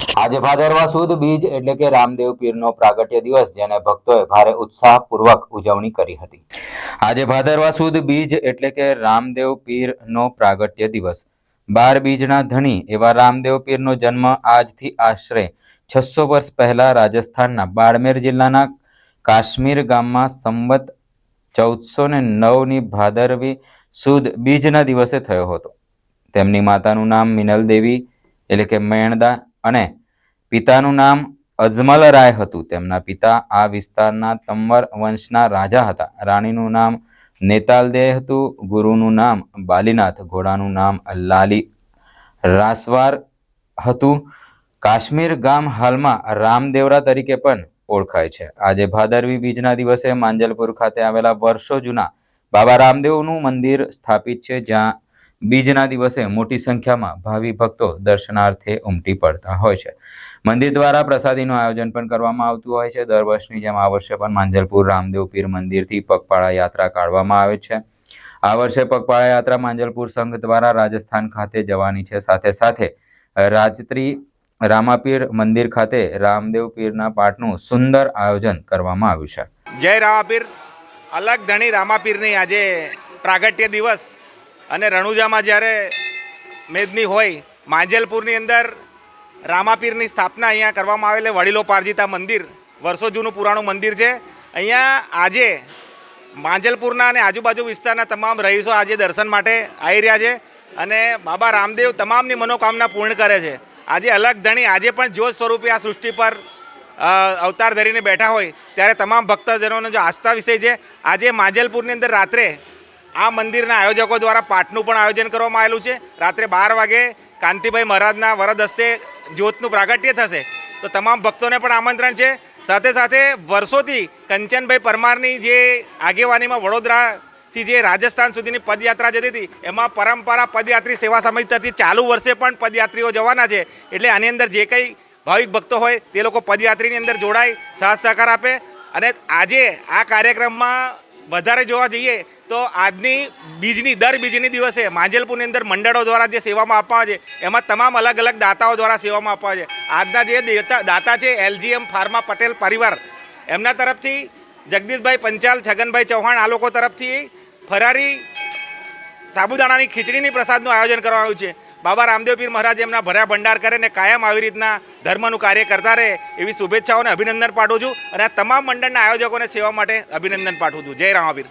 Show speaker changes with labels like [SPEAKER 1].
[SPEAKER 1] આજે ભાદરવા સુદ બીજ એટલે કે રામદેવ પીરનો પ્રાગટ્ય દિવસ, જેને ભક્તોએ ભારે ઉત્સાહપૂર્વક ઉજવણી કરી હતી. આજે ભાદરવા સુદ બીજ એટલે કે રામદેવ પીરનો પ્રાગટ્ય દિવસ. બાર બીજના ધણી એવા રામદેવ પીરનો જન્મ આજથી આશરે છસો વર્ષ પહેલા રાજસ્થાનના બાડમેર જિલ્લાના કાશ્મીર ગામમાં સંવત ચૌદસો ને નવની ભાદરવી સુદ બીજના દિવસે થયો હતો. તેમની માતાનું નામ મિનલ દેવી એટલે કે મેણદા અને પિતાનું નામ અજમલ રાય હતું. તેમના પિતા આ વિસ્તારના તંવર વંશના રાજા હતા. રાણીનું નામ નેતાલદે હતું, ગુરુનું નામ બાલીનાથ, ઘોડાનું નામ લાલી રાસવાર હતું. કાશ્મીર ગામ હાલમાં રામદેવરા તરીકે પણ ઓળખાય છે. આજે ભાદરવી બીજના દિવસે માંજલપુર ખાતે આવેલા વર્ષો જૂના બાબા રામદેવનું મંદિર સ્થાપિત છે, જ્યાં બીજના દિવસે મોટી સંખ્યામાં ભાવિ ભક્તો દર્શનાર્થે ઉમટી પડતા હોય છે. મંદિર દ્વારા પ્રસાદીનું આયોજન પણ કરવામાં આવતું હોય છે. દર વર્ષની જેમ આ વર્ષે પણ માંજલપુર, રામદેવ પીર મંદિરથી પગપાળા યાત્રા કાઢવામાં આવે છે. આ વર્ષે પગપાળા યાત્રા માંજલપુર સંઘ દ્વારા રાજસ્થાન ખાતે જવાની છે. સાથે સાથે રાજત્રી રામાપીર મંદિર ખાતે રામદેવ પીરના પાઠનું સુંદર આયોજન કરવામાં આવ્યું છે.
[SPEAKER 2] જય રામાપીર. અલગ ધણી રામાપીરની આજે પ્રાગટ્ય દિવસ. અને રણુજામાં જ્યારે મેદની હોય, માંજલપુરની અંદર રામાપીરની સ્થાપના અહીંયા કરવામાં આવેલી વડીલો પારજીતા મંદિર, વર્ષો જૂનું પુરાણું મંદિર છે. અહીંયા આજે માંજલપુરના અને આજુબાજુ વિસ્તારના તમામ રહીશો આજે દર્શન માટે આવી રહ્યા છે અને બાબા રામદેવ તમામની મનોકામના પૂર્ણ કરે છે. આજે અલગ ધણી આજે પણ જ્યોત સ્વરૂપે આ સૃષ્ટિ પર અવતાર ધરીને બેઠા હોય, ત્યારે તમામ ભક્તજનોનો જો આસ્થા વિષય છે, આજે માજલપુરની અંદર રાત્રે આ મંદિરના આયોજકો દ્વારા પાઠનું પણ આયોજન કરવામાં આવેલું છે. રાત્રે બાર વાગે કાંતિભાઈ મહારાજના વરદ હસ્તે જ્યોતનું પ્રાગટ્ય થશે. તો તમામ ભક્તોને પણ આમંત્રણ છે. સાથે સાથે વર્ષોથી કંચનભાઈ પરમારની જે આગેવાનીમાં વડોદરાથી જે રાજસ્થાન સુધીની પદયાત્રા જતી હતી, એમાં પરંપરા પદયાત્રી સેવા સમિતિ તરફથી ચાલુ વર્ષે પણ પદયાત્રીઓ જવાના છે. એટલે આની અંદર જે કંઈ ભાવિક ભક્તો હોય, તે લોકો પદયાત્રીની અંદર જોડાય સાથ સહકાર આપે. અને આજે આ કાર્યક્રમમાં વધારે જોવા જઈએ તો આજની બીજની દર બીજની દિવસે માંજલપુરની અંદર મંડળો દ્વારા જે સેવામાં આપવા છે, એમાં તમામ અલગ અલગ દાતાઓ દ્વારા સેવામાં આપવા છે. આજના જે દાતા છે, એલજીએમ ફાર્મા પટેલ પરિવાર, એમના તરફથી જગદીશભાઈ પંચાલ, છગનભાઈ ચૌહાણ, આ લોકો તરફથી ફરારી સાબુદાણાની ખીચડીની પ્રસાદનું આયોજન કરવામાં આવ્યું છે. બાબા રામદેવ પીર મહારાજ એમના ભર્યા ભંડાર કરે ને કાયમ આવી રીતના ધર્મનું કાર્ય કરતા રહે એવી શુભેચ્છાઓને અભિનંદન પાઠવું છું. અને આ તમામ મંડળના આયોજકોને સેવા માટે અભિનંદન પાઠવું છું. જય રામાપીર.